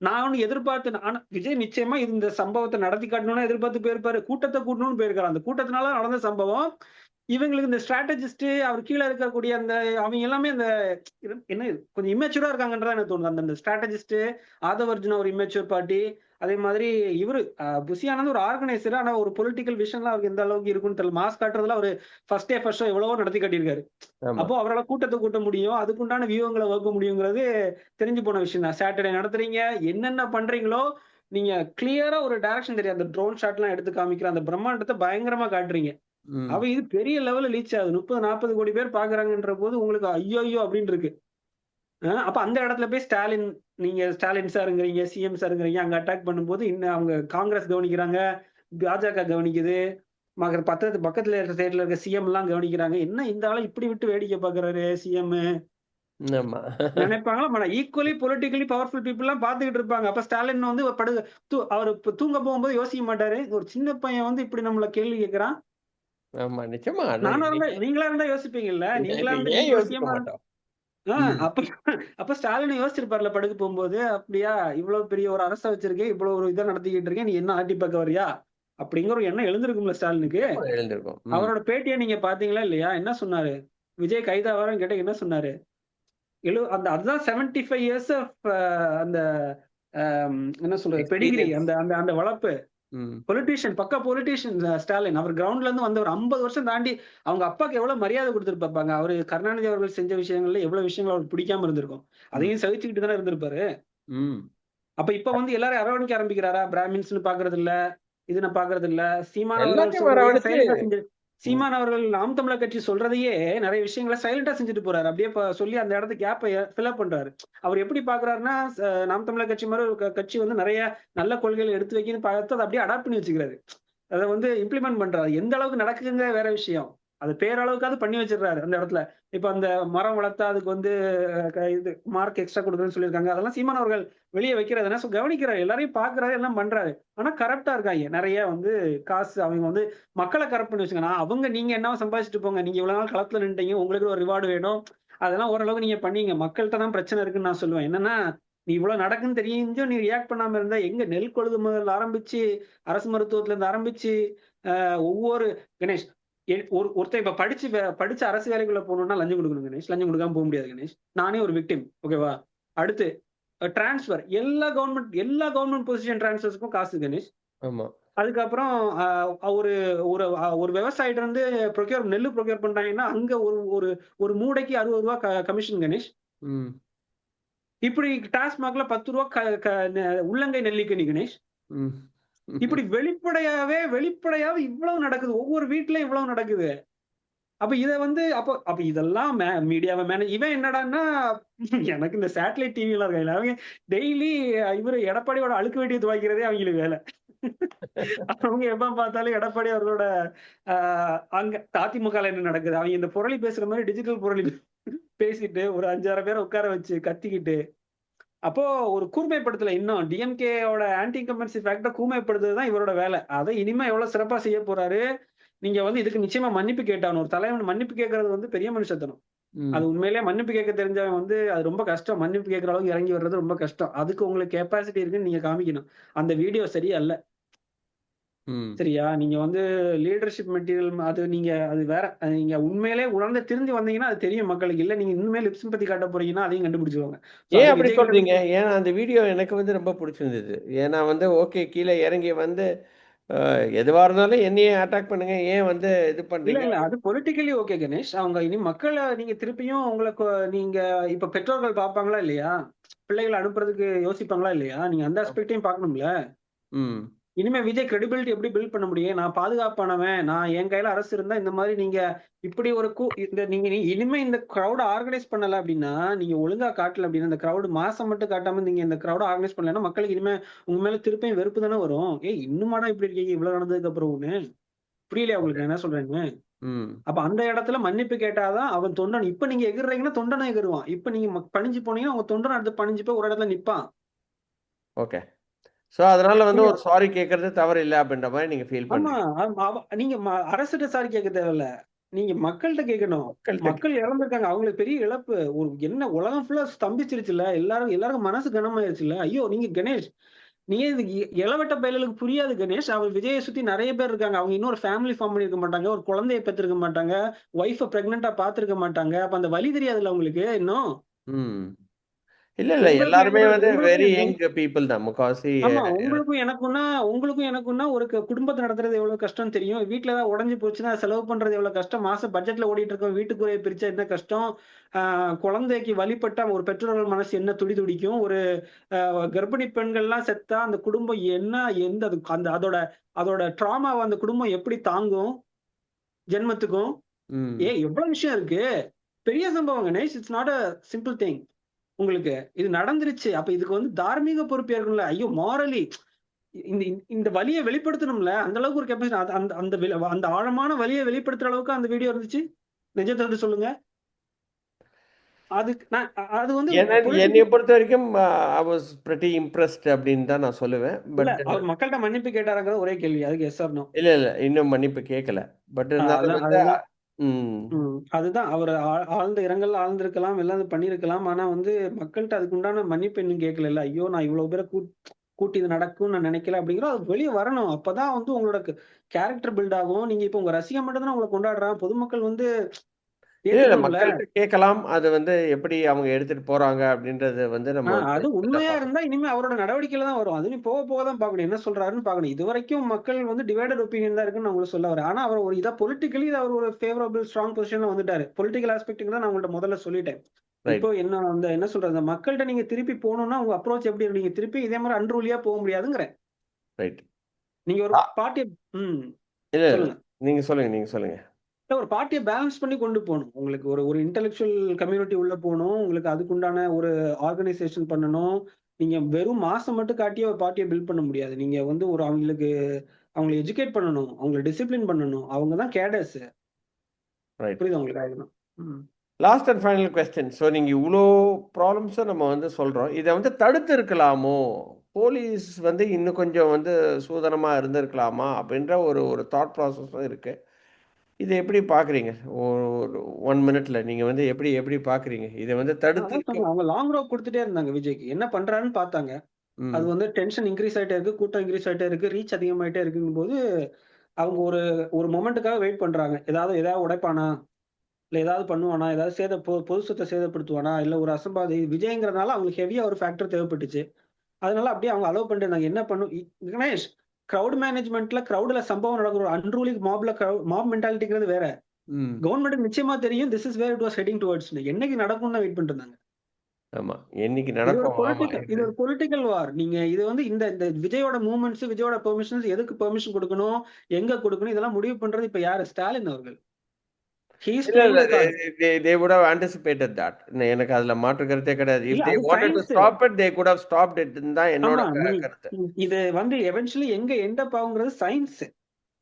நான் ஒன்று எதிர்பார்த்து ஆனா விஜய் நிச்சயமா இந்த சம்பவத்தை நடத்தி காட்டணும்னு எதிர்பார்த்து போயிருப்பாரு. கூட்டத்தை கூட்டணும்னு போயிருக்காரு. அந்த கூட்டத்தினால நடந்த சம்பவம் இவங்களுக்கு இந்த ஸ்ட்ராட்டஜிஸ்ட் அவர் கீழே இருக்கக்கூடிய அந்த அவங்க எல்லாமே அந்த என்ன கொஞ்சம் இமேச்சூரா இருக்காங்கன்றதான் எனக்கு தோணுது. அந்த ஸ்ட்ராட்டஜிஸ்ட் ஆதவர்ஜுனா ஒரு இமேச்சூர் பார்ட்டி அதே மாதிரி இவரு புஷி ஆனந்த் ஒரு ஆர்கனைசர் ஆனா ஒரு பொலிட்டிக்கல் விஷன்லாம் அவருக்கு எந்த அளவுக்கு இருக்குன்னு தெரியல. மாஸ் காட்டுறதுல அவர் ஃபர்ஸ்ட் டே ஃபர்ஸ்ட் ஷோ எவ்வளவோ நடத்தி காட்டியிருக்காரு. அப்போ அவரால் கூட்டத்தை கூட்ட முடியும். அதுக்குண்டான வியூகங்களை வகுக்க முடியுங்கிறது தெரிஞ்சு போன விஷயம் தான். சாட்டர்டே நடத்துறீங்க. என்னென்ன பண்றீங்களோ நீங்க கிளியரா ஒரு டைரக்ஷன் தெரியும். அந்த ட்ரோன் ஷாட் எல்லாம் எடுத்து காமிக்கிற அந்த பிரம்மாண்டத்தை பயங்கரமா காட்டுறீங்க. அவ இது பெரிய லெவல்ல ரீச் ஆகுது. முப்பது நாற்பது கோடி பேர் பாக்குறாங்கன்ற போது உங்களுக்கு ஐயோ ஐயோ அப்படின்னு இருக்கு. அப்ப அந்த இடத்துல போய் ஸ்டாலின் நீங்க ஸ்டாலின் சாருங்கிறீங்க சிஎம் சாருங்கிறீங்க அங்க அட்டாக் பண்ணும்போது இன்னும் அவங்க காங்கிரஸ் கவனிக்கிறாங்க பாஜக கவனிக்குது மக பக்கத்து பக்கத்துல இருக்க ஸ்டேட்ல இருக்க சிஎம் எல்லாம் கவனிக்கிறாங்க. என்ன இந்த ஆளை இப்படி விட்டு வேடிக்கை பாக்குறாரு சிஎம்? நினைப்பாங்களா? ஈக்குவலி பொலிட்டிக்கலி பவர்ஃபுல் பீப்புள் எல்லாம் பாத்துக்கிட்டு இருப்பாங்க. அப்ப ஸ்டாலின் வந்து படு அவர் தூங்க போகும்போது யோசிக்க மாட்டாரு. ஒரு சின்ன பையன் வந்து இப்படி நம்மள கேள்வி கேட்கறான் ஆமா நிச்சயமா. அது நானும் நீங்களா இருந்தா யோசிப்பீங்கல்ல? நீங்களா இருந்தா யோசிக்க மாட்டோம்? ம். அப்ப அப்ப ஸ்டாலின் யோசிச்சிருப்பார்ல படுக்க போகும்போது அப்படியா இவ்வளவு பெரிய ஒரு அரசை வச்சிருக்கேன் இவ்வளவு ஒரு இதை நடத்திக்கிட்டு இருக்கேன் நீ என்ன ஆட்டி பார்க்க வரியா அப்படிங்கிற ஒரு எண்ணம் எழுந்திருக்கும்ல ஸ்டாலினுக்கு. அவரோட பேட்டியை நீங்க பாத்தீங்களா இல்லையா என்ன சொன்னாரு விஜய் கைதாவாரன்னு கேட்ட என்ன சொன்னாரு எழு அந்த அதுதான் செவன்டி ஃபைவ் இயர்ஸ் ஆஃப் அந்த என்ன சொல்றது பெடிகிரி. அந்த அந்த அந்த வளர்ப்பு. பொலிட்டீஷியன் பக்கா பொலிட்டீஷியன் ஸ்டாலின் அவர் கிரவுண்ட்ல இருந்து வந்த ஒரு ஐம்பது வருஷம் தாண்டி அவங்க அப்பாக்கு எவ்வளவு மரியாதை கொடுத்திருப்பாங்க அவரு கருணாநிதி அவர்கள் செஞ்ச விஷயங்கள்ல எவ்வளவு விஷயங்கள் அவருக்கு பிடிக்காம இருந்திருக்கும். அதையும் சகிச்சுக்கிட்டு தானே இருந்திருப்பாரு. அப்ப இப்ப வந்து எல்லாரும் அரவணைக்க ஆரம்பிக்கிறாரா? பிராமின்ஸ்னு பாக்குறது இல்ல இதுன்னு பாக்குறது இல்ல சீமான் சீமான் அவர்கள் நாம் தமிழர் கட்சி சொல்றதையே நிறைய விஷயங்களை சைலண்டா செஞ்சுட்டு போறாரு. அப்படியே சொல்லி அந்த இடத்த கேப்பை ஃபில்அப் பண்றாரு. அவர் எப்படி பாக்குறாருன்னா நாம் தமிழர் கட்சி மாதிரி க- கட்சி வந்து நிறைய நல்ல கொள்கைகளை எடுத்து வைக்கணும்னு பார்த்து அதை அப்படியே அடாப்ட் பண்ணி வச்சுக்கிறாரு. அதை வந்து இம்ப்ளிமெண்ட் பண்றாரு. எந்த அளவுக்கு நடக்குதுங்க வேற விஷயம். அது பேரளவுக்காவது பண்ணி வச்சிடுறாரு அந்த இடத்துல. இப்ப அந்த மரம் வளர்த்தா அதுக்கு வந்து க- இது மார்க் எக்ஸ்ட்ரா கொடுக்குறேன்னு சொல்லியிருக்காங்க. அதெல்லாம் சீமான் அவர்கள் வெளியே வைக்கிறதுனா ஸோ கவனிக்கிறாரு. எல்லாரையும் பாக்குறாரு எல்லாம் பண்றாரு. ஆனா கரெக்டா இருக்காங்க. நிறைய வந்து காசு அவங்க வந்து மக்களை கரெக்ட் பண்ணி வச்சுக்கணும் அவங்க நீங்க என்ன சம்பாதிச்சுட்டு போங்க? நீங்க இவ்வளவு நாள் களத்துல நின்ட்டீங்க உங்களுக்கு ஒரு ரிவார்டு வேணும். அதெல்லாம் ஓரளவுக்கு நீங்க பண்ணீங்க. மக்கள்கிட்ட தான் பிரச்சனை இருக்குன்னு நான் சொல்லுவேன். என்னன்னா நீ இவ்வளவு நடக்குன்னு தெரிஞ்சும் நீ ரியாக்ட் பண்ணாம இருந்தா எங்க நெல் கொள்முதல் ஆரம்பிச்சு அரசு மருத்துவத்துல இருந்து ஆரம்பிச்சு ஒவ்வொரு கணேஷ் ஒரு ஒருத்தன் இப்ப படிச்சு படிச்ச அரசு வேலைக்குள்ள போகணும்னா லஞ்சம் கொடுக்கணும் கணேஷ். லஞ்சம் கொடுக்காம போக முடியாது கணேஷ். நானே ஒரு விக்டிம் ஓகேவா அடுத்து டிரான்ஸ்ஃபர் எல்லா கவர்மெண்ட் எல்லா கவர்மெண்ட் பொசிஷன் டிரான்ஸ்ஃபர்ஸ்க்கும் காசு கணேஷ். ஆமா. அதுக்கப்புறம் ஒரு ஒரு ஒரு விவசாயிட்ட இருந்து ப்ரொக்யூர் நெல் ப்ரொக்யூர் பண்றாங்கன்னா அங்க ஒரு ஒரு ஒரு மூடைக்கு அறுபது ரூபா கமிஷன் கணேஷ். இப்படி டாஸ்மாக்ல பத்து ரூபா உள்ளங்கை நெல்லிக்கனி கணேஷ். இப்படி வெளிப்படையாவே வெளிப்படையாவே இவ்வளவு நடக்குது. ஒவ்வொரு வீட்லயும் இவ்வளவு நடக்குது. அப்ப இத வந்து அப்போ அப்ப இதெல்லாம் மீடியாவை மேனேஜ் இவன் என்னடான்னா எனக்கு இந்த சேட்டலைட் டிவி எல்லாம் இருக்காங்க அவங்க டெய்லி இவரு எடப்பாடியோட அழுக்கு வேட்டியை துவைக்கிறதே அவங்களுக்கு வேலை. அவங்க எப்ப பார்த்தாலும் எடப்பாடி அவர்களோட ஆஹ் அங்க அதிமுக என்ன நடக்குது? அவங்க இந்த புரளி பேசுற மாதிரி டிஜிட்டல் புரளி பேசிட்டு ஒரு அஞ்சாறு பேரை உட்கார வச்சு கத்திக்கிட்டு அப்போ ஒரு கூர்மைப்படுத்தல இன்னும். டிஎம்கேயோட ஆன்டி இன்கம்பன்சி ஃபேக்டர் கூர்மைப்படுத்துறது தான் இவரோட வேலை. அதை இனிமே எவ்வளவு சிறப்பா செய்ய போறாரு? நீங்க வந்து இதுக்கு நிச்சயமா மன்னிப்பு கேட்டாகணும். ஒரு தலைவன் மன்னிப்பு கேட்கறது வந்து பெரிய மனுஷத்தனம். அது உண்மையிலேயே மன்னிப்பு கேட்க தெரிஞ்சவன் வந்து அது ரொம்ப கஷ்டம். மன்னிப்பு கேட்கற அளவுக்கு இறங்கி வர்றது ரொம்ப கஷ்டம். அதுக்கு உங்களுக்கு கெப்பாசிட்டி இருக்குன்னு நீங்க காமிக்கணும். அந்த வீடியோ சரியா இல்ல ம். சரியா? நீங்க வந்து லீடர்ஷிப் மெட்டீரியல் அது நீங்க அது வேற அது நீங்க உண்மையிலே உணர்ந்து திருந்தி வந்தீங்கன்னா அது தெரியும் மக்களுக்கு. இல்ல நீங்க இன்னுமே லிப்ஸ் பத்தி காட்ட போறீங்கன்னா அதையும் கண்டுபிடிச்சிருவாங்க. ஏன் அது அப்படி விஜய் சொல்றீங்க? ஏன்னா அந்த வீடியோ எனக்கு வந்து ரொம்ப பிடிச்சிருந்தது. ஏன்னா வந்து ஓகே கீழே இறங்கி வந்து எதுவா இருந்தாலும் என்னையே அட்டாக் பண்ணுங்க. ஏன் வந்து இது இல்ல பண்றீங்க? இல்ல. அது பொலிட்டிக்கலி ஓகே கணேஷ். அவங்க இனி மக்களை நீங்க திருப்பியும் உங்களுக்கு நீங்க இப்ப பெற்றோர்கள் பார்ப்பாங்களா இல்லையா? பிள்ளைகளை அனுப்புறதுக்கு யோசிப்பாங்களா இல்லையா? நீங்க அந்த ஆஸ்பெக்டையும் பார்க்கணும்ல. ம். இனிமே விஜய் கிரெடிபிலிட்டி எப்படி பில்ட் பண்ண முடியும்? நான் பாதுகாப்பானவன். நான் என் கையில அரசு இருந்தா இந்த மாதிரி நீங்க இப்படி ஒரு கூ இந்த நீங்க நீ- இனிமே இந்த crowd ஆர்கனைஸ் பண்ணல அப்படின்னா நீங்க ஒழுங்கா காட்டல அப்படின்னா இந்த crowd மாசம் மட்டும் காட்டாம நீங்க இந்த crowd ஆர்கனைஸ் பண்ணலன்னா மக்களுக்கு இனிமே உங்க மேல திருப்பியும் வெறுப்பு தானே வரும்? ஏய் இன்னுமாடா இப்படி இருக்கீங்க? இவ்வளவு நடந்ததுக்கு அப்புறம்னு புரியலையா உங்களுக்கு? என்ன சொல்றேன்னு? அப்ப அந்த இடத்துல மன்னிப்பு கேட்டாதான் அவன் தொண்டன். இப்ப நீங்க எகிர்றீங்கன்னா தொண்டனை எகிருவான். இப்ப நீங்க பணிஞ்சு போனீங்கன்னா உங்க தொண்டன் அடுத்து பணிஞ்சு போய் ஒரு இடத்துல நிப்பான். ஓகே. ஸோ அதனால வந்து? ஒரு சாரி கேட்கறது தவறு இல்லை அப்படின்ற மாதிரி நீங்க ஃபீல் ஆமா பண்றீங்க அவ- அவ- நீங்க ம- அரசிட்ட சாரி கேட்க தேவையில்ல. நீங்க மக்கள்கிட்ட கேட்கணும் மக்கள்கிட்ட மக்கள் இறந்திருக்காங்க அவங்களுக்கு பெரிய இழப்பு. ஒரு என்ன உலகம் ஃபுல்லா ஸ்தம்பிச்சிருச்சுல எல்லாரும் எல்லாருக்கும் மனசு கனமாயிருச்சுல ஐயோ நீங்க கணேஷ் நீங்க இது இ- இளவட்ட பயலுக்கு புரியாது கணேஷ். அவர் விஜயை சுத்தி நிறைய பேர் இருக்காங்க. அவங்க இன்னொரு ஃபேமிலி ஃபார்ம் பண்ணிருக்க மாட்டாங்க. ஒரு குழந்தைய பெற்றிருக்க மாட்டாங்க. ஒய்ஃபை பிரெக்னெண்டா பாத்துருக்க மாட்டாங்க. அப்ப அந்த வலி தெரியாதுல்ல உங்களுக்கு? இன்னும்? ம். இல்ல இல்ல. எல்லாருமே வந்து வெரி யங் பீப்புள் தான். முக்காவாசி ஆமா உங்களுக்கும் எனக்கும்னா உங்களுக்கும் எனக்கும்னா ஒரு குடும்பத்தை நடத்துறது எவ்வளவு கஷ்டம் தெரியும். வீட்டுல ஏதாவது உடஞ்சு போச்சுன்னா செலவு பண்றது எவ்வளவு கஷ்டம்? மாசம் பட்ஜெட்ல ஓடிட்டு இருக்கோம் வீட்டுக்குறைய பிரிச்சா என்ன கஷ்டம்? குழந்தைக்கு வழிபட்டா ஒரு பெற்றோர்கள் மனசு என்ன துடி துடிக்கும்? ஒரு கர்ப்பிணி பெண்கள்லாம் செத்தா அந்த குடும்பம் என்ன எந்த அது அந்த அதோட அதோட ட்ராமாவை அந்த குடும்பம் எப்படி தாங்கும்? ஜென்மத்துக்கும்? ஏ எவ்வளவு விஷயம் இருக்கு. பெரிய சம்பவம் Ganesh it's not a simple thing உங்களுக்கு இது நடந்துருச்சு. அப்ப இதுக்கு வந்து தார்மீக பொறுப்பு இருக்கும்ல ஐயோ மாரலி இந்த இந்த- வலியை வெளிப்படுத்தணும்ல? அந்த அளவுக்கு ஒரு கெப்பாசிட்டி அந்த அந்த அந்த ஆழமான வலியை வெளிப்படுத்துற அளவுக்கு அந்த வீடியோ இருந்துச்சு? நிஜத்தை வந்து சொல்லுங்க. அதுக்கு நான் அது வந்து என்ன பொறுத்த வரைக்கும் ஐ வாஸ் pretty impressed அப்படின்னு தான் நான் சொல்லுவேன். பட் அவர் மக்கள்கிட்ட மன்னிப்பு கேட்டாருங்கிற ஒரே கேள்வி. அதுக்கு எஸ் ஆர் நோ இல்ல இல்ல இன்னும் மன்னிப்பு கேட்கல பட் இருந்தாலும் ம். ம், அதுதான். அவர் ஆ- ஆழ்ந்த இரங்கல் ஆழ்ந்திருக்கலாம் எல்லாம் இது பண்ணியிருக்கலாம். ஆனா வந்து மக்கள்கிட்ட அதுக்கு உண்டான மன்னிப்பு இன்னும் கேட்கல. ஐயோ நான் இவ்வளவு பேரை கூட் கூட்டி இது நடக்கும்னு நான் நினைக்கல அப்படிங்கிற அது வெளியே வரணும். அப்பதான் வந்து உங்களோட கேரக்டர் பில்ட் ஆகும். நீங்க இப்ப உங்க ரசிகன் மட்டும் தான் உங்களை கொண்டாடுறான். பொதுமக்கள் வந்து இல்ல மக்கள்கிட்ட கேட்கலாம். அது வந்து எப்படி அவங்க எடுத்துட்டு போறாங்க அப்படின்றது வந்து நம்ம ஆஹ் அது உண்மையா. இருந்தா இனிமே அவரோட நடவடிக்கையில தான் வரும். அது நீ போக போக தான் பார்க்கணும். என்ன சொல்றாருன்னு பார்க்கணும். இது வரைக்கும் மக்கள் வந்து டிவைடட் ஒப்பீனியன் தான் இருக்குன்னு உங்களுக்கு சொல்ல வரேன். ஆனா அவர் ஒரு இதா பொலிட்டிக்கலி அவர் ஒரு ஃபேவரபிள் ஸ்ட்ராங் பொசிஷன்ல வந்துட்டாரு. பொலிட்டிக்கல் ஆஸ்பெக்ட் தான் நான் உங்கள்ட்ட முதல்ல சொல்லிட்டேன். இப்போ என்ன அந்த என்ன சொல்றது? மக்கள்கிட்ட நீங்க திருப்பி போகணும்னா உங்க அப்ரோச் எப்படி? நீங்க திருப்பி இதே மாதிரி அன்ரூலியா போக முடியாதுங்கிறேன். ரைட் நீங்க ஒரு ஆ. பார்ட்டியை ம். இல்ல. சொல்லுங்க. நீங்க சொல்லுங்க நீங்க சொல்லுங்க. இல்ல, ஒரு பார்ட்டியை பேலன்ஸ் பண்ணி கொண்டு போகணும். உங்களுக்கு ஒரு ஒரு இன்டெலெக்சுவல் கம்யூனிட்டி உள்ள போகணும். உங்களுக்கு அதுக்குண்டான ஒரு ஆர்கனைசேஷன் பண்ணணும். நீங்க வெறும் மாசம் மட்டும் காட்டியே ஒரு பார்ட்டியை பில்ட் பண்ண முடியாது. நீங்க வந்து ஒரு அவங்களுக்கு அவங்களை எஜுகேட் பண்ணணும். அவங்களை டிசிப்ளின் பண்ணணும். அவங்க தான் கேடர்ஸ் புரியுது உங்களுக்கு அதுதான் ம். Last and final question so நீங்கள் இவ்வளோ ப்ராப்ளம்ஸும் நம்ம வந்து சொல்கிறோம் இதை வந்து தடுத்து இருக்கலாமோ போலீஸ் வந்து இன்னும் கொஞ்சம் வந்து சூதனமாக இருந்திருக்கலாமா? அப்படின்ற ஒரு ஒரு தாட் ப்ராசஸும் இருக்குது இதை எப்படி பார்க்குறீங்க ஒரு ஒன் மினிட்ல நீங்கள் வந்து எப்படி எப்படி பார்க்குறீங்க இதை வந்து தடுத்து அவங்க லாங் ரோப் கொடுத்துட்டே இருந்தாங்க விஜய்க்கு. என்ன பண்றாருன்னு பார்த்தாங்க. அது வந்து டென்ஷன் இன்க்ரீஸ் ஆயிட்டே இருக்கு கூட்டம் இன்க்ரீஸ் ஆயிட்டே இருக்கு ரீச் அதிகமாயிட்டே இருக்குங்கும் போது அவங்க ஒரு ஒரு மொமெண்ட்டுக்காக வெயிட் பண்றாங்க. ஏதாவது ஏதாவது உடைப்பானா? இல்ல ஏதாவது பண்ணுவானா? ஏதாவது சேத பொது சொத்தை சேதப்படுத்துவானா? இல்ல ஒரு அசம்பாதி விஜய்ங்கிறதுனால அவங்களுக்கு ஹெவியா ஒரு ஃபேக்டர் தேவைப்பட்டுச்சு. அதனால அப்படியே அவங்க அலோவ் பண்ணிட்டு இருந்தாங்க. என்ன பண்ணும்? கணேஷ் கிரவுட் மேனேஜ்மெண்ட்ல கிரவுட்ல சம்பவம் நடக்கிற ஒரு அன்ரூலி மாப்ல மாப் மென்டாலிட்டிங்கிறது வேற. கவர்மெண்ட் நிச்சயமா தெரியும் this is where it was heading towards என்னைக்கு நடக்கும்னு வெயிட் பண்ணிட்டு இருந்தாங்க ஆமாம் என்னைக்கு நடக்கும் இது ஒரு பொலிட்டிக்கல் வார் நீங்க இது வந்து இந்த இந்த விஜயோட மூவ்மெண்ட்ஸ் விஜயோட பெர்மிஷன்ஸ் எதுக்கு பெர்மிஷன் கொடுக்கணும் எங்க கொடுக்கணும் இதெல்லாம் முடிவு பண்றது இப்ப யாரு? ஸ்டாலின் அவர்கள். He is இல்ல playing இல்ல the card. They they would have anticipated that. எனக்கு அதுல மாற்று கருத்தே கிடையாது. If இல்ல they wanted to science. stop it they could have stopped it. தான் என்னோட கருத்து. இது வந்து எவென்ச்சுவலி எங்க எண்ட் அப் ஆகுங்கிறது சயின்ஸ்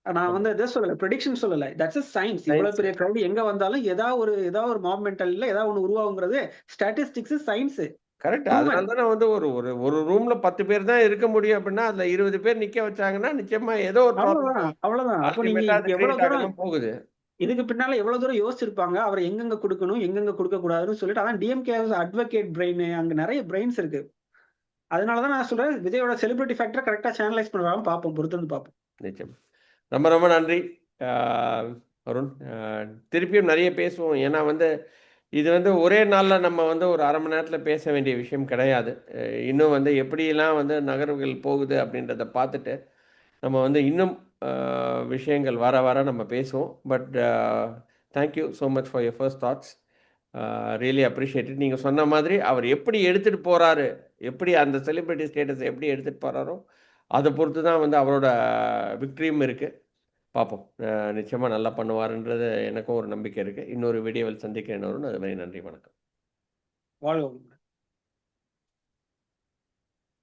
நான். வந்து இதை சொல்லல ப்ரெடிக்ஷன் சொல்லல. தட்ஸ் அ சயின்ஸ் இவ்வளவு. பெரிய எங்க வந்தாலும் ஏதாவது ஒரு ஏதாவது ஒரு மாப் மென்டல்ல ஏதாவது ஒண்ணு உருவாகுங்கிறது ஸ்டாட்டிஸ்டிக்ஸ் சயின்ஸ் கரெக்ட். அதனால தானே வந்து ஒரு ஒரு ஒரு ரூம்ல பத்து பேர் தான் இருக்க முடியும் அப்படின்னா அதுல இருபது பேர் நிக்க வச்சாங்கன்னா நிச்சயமா ஏதோ ஒரு அவ்வளவுதான். அவ்வளவுதான் போகுது. இதுக்கு பின்னால எவ்வளவு தூரம் யோசிச்சிருப்பாங்க? அவர் எங்கெங்க கொடுக்கணும்? எங்கெங்க கொடுக்க கூடாதுன்னு சொல்லிட்டு அதான் டிஎம்கே அட்வொகேட் பிரெயின் அங்க நிறைய பிரெயின்ஸ் இருக்கு. அதனாலதான் நான் சொல்றேன் விஜயோட செலிபிரிட்டி ஃபேக்டரை கரெக்டா சேனலைஸ் பண்ணுவாங்க பார்ப்போம் பொறுத்து வந்து பார்ப்போம். நிச்சயம். ரொம்ப ரொம்ப நன்றி. அருண். திருப்பியும் நிறைய பேசுவோம். ஏன்னா வந்து இது வந்து ஒரே நாளில் நம்ம வந்து ஒரு அரை மணி நேரத்தில் பேச வேண்டிய விஷயம் கிடையாது. இன்னும் வந்து எப்படியெல்லாம் வந்து நகர்வுகள் போகுது அப்படின்றத பார்த்துட்டு நம்ம வந்து இன்னும் விஷயங்கள் வர வர நம்ம பேசுவோம். But thank you so much for your first thoughts really appreciated நீங்கள் சொன்ன மாதிரி அவர் எப்படி எடுத்துகிட்டு போகிறாரு எப்படி அந்த செலிப்ரிட்டி ஸ்டேட்டஸ் எப்படி எடுத்துகிட்டு போகிறாரோ அதை பொறுத்து தான் வந்து அவரோட விக்ட்ரியும் இருக்குது பார்ப்போம் நிச்சயமாக நல்லா பண்ணுவாருன்றது எனக்கும் ஒரு நம்பிக்கை இருக்குது இன்னொரு வீடியோவில் சந்திக்கிறேன். வரும் அது மாதிரி நன்றி வணக்கம். வாழ்க